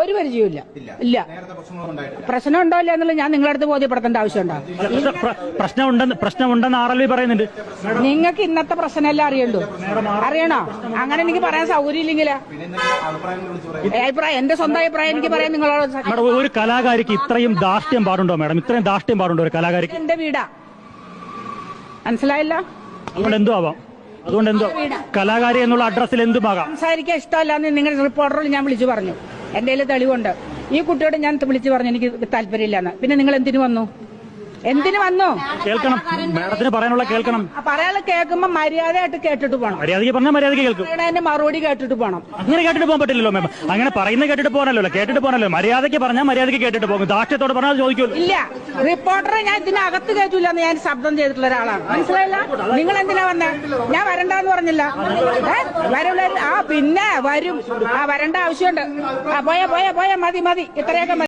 ഒരു പരിചയമില്ല ഇല്ല. പ്രശ്നം ഉണ്ടോ ഇല്ല എന്നുള്ളത് ഞാൻ നിങ്ങളുടെ അടുത്ത് ബോധ്യപ്പെടുത്തേണ്ട ആവശ്യമുണ്ടോ? പ്രശ്നമുണ്ടെന്ന് പ്രശ്നമുണ്ടെന്ന് ആർ എൽ വി പറയുന്നുണ്ട്. നിങ്ങൾക്ക് ഇന്നത്തെ പ്രശ്നമെല്ലാം അറിയണ്ടോ അറിയണോ? അങ്ങനെ എനിക്ക് പറയാൻ സൗകര്യം വിളിച്ചു അഭിപ്രായം എന്റെ സ്വന്തം അഭിപ്രായം എനിക്ക് പറയാൻ നിങ്ങളോട് മേഡം ഒരു കലാകാരിക്ക് ഇത്രയും ദാഷ്ട്യം പാടുണ്ടോ മേഡം? ഇത്രയും ദാഷ്ട്യം പാടുണ്ടോ ഒരു കലാകാരിക്ക്? എന്റെ വീടാ. മനസ്സിലായില്ല? അതുകൊണ്ട് എന്തോ ആവാം. അതുകൊണ്ട് എന്തോ കലാകാരി എന്നുള്ള അഡ്രസ്സിൽ എന്തുമാകാം സംസാരിക്കാൻ ഇഷ്ടമല്ലാന്ന് നിങ്ങളുടെ റിപ്പോർട്ടറിൽ ഞാൻ വിളിച്ചു പറഞ്ഞു. എന്റെ തെളിവുണ്ട്. ഈ കുട്ടിയോട് ഞാൻ വിളിച്ചു പറഞ്ഞു എനിക്ക് താല്പര്യമില്ലെന്ന്. പിന്നെ നിങ്ങൾ എന്തിനു വന്നു? എന്തിനു വന്നു? കേൾക്കണം. മേഡത്തിന് പറയാനുള്ള കേൾക്കണം. പറയാനുള്ള കേൾക്കുമ്പോ മര്യാദയായിട്ട് കേട്ടിട്ട് പോകണം മര്യാദയ്ക്ക് പറഞ്ഞാൽ മര്യാദയ്ക്ക് കേൾക്കും. എന്നെ മറുപടി കേട്ടിട്ട് പോകണം അങ്ങനെ കേട്ടിട്ട് പോകാൻ പറ്റില്ലല്ലോ മാം അങ്ങനെ പറയുന്ന കേട്ടിട്ട് പോകാനല്ലോ കേട്ടിട്ട് പോകാനല്ലോ മര്യാദയ്ക്ക് പറഞ്ഞാൽ മര്യാദയ്ക്ക് കേട്ടിട്ട് പോകും. ദാക്ഷ്യത്തോട് പറഞ്ഞാൽ ചോദിക്കൂ ഇല്ല. റിപ്പോർട്ടറെ ഞാൻ ഇതിനകത്ത് കേട്ടില്ല എന്ന് ഞാൻ ശബ്ദം ചെയ്തിട്ടുള്ള ഒരാളാണ്. മനസ്സിലായില്ല? നിങ്ങൾ എന്തിനാ വന്നേ? ഞാൻ വരണ്ടെന്ന് പറഞ്ഞില്ല. വരുള്ള വരൂല ആ പിന്നെ വരും. ആ വരണ്ട ആവശ്യമുണ്ട്. ആ പോയാ പോയാ പോയാ മതി മതി. ഇത്രയൊക്കെ മതി.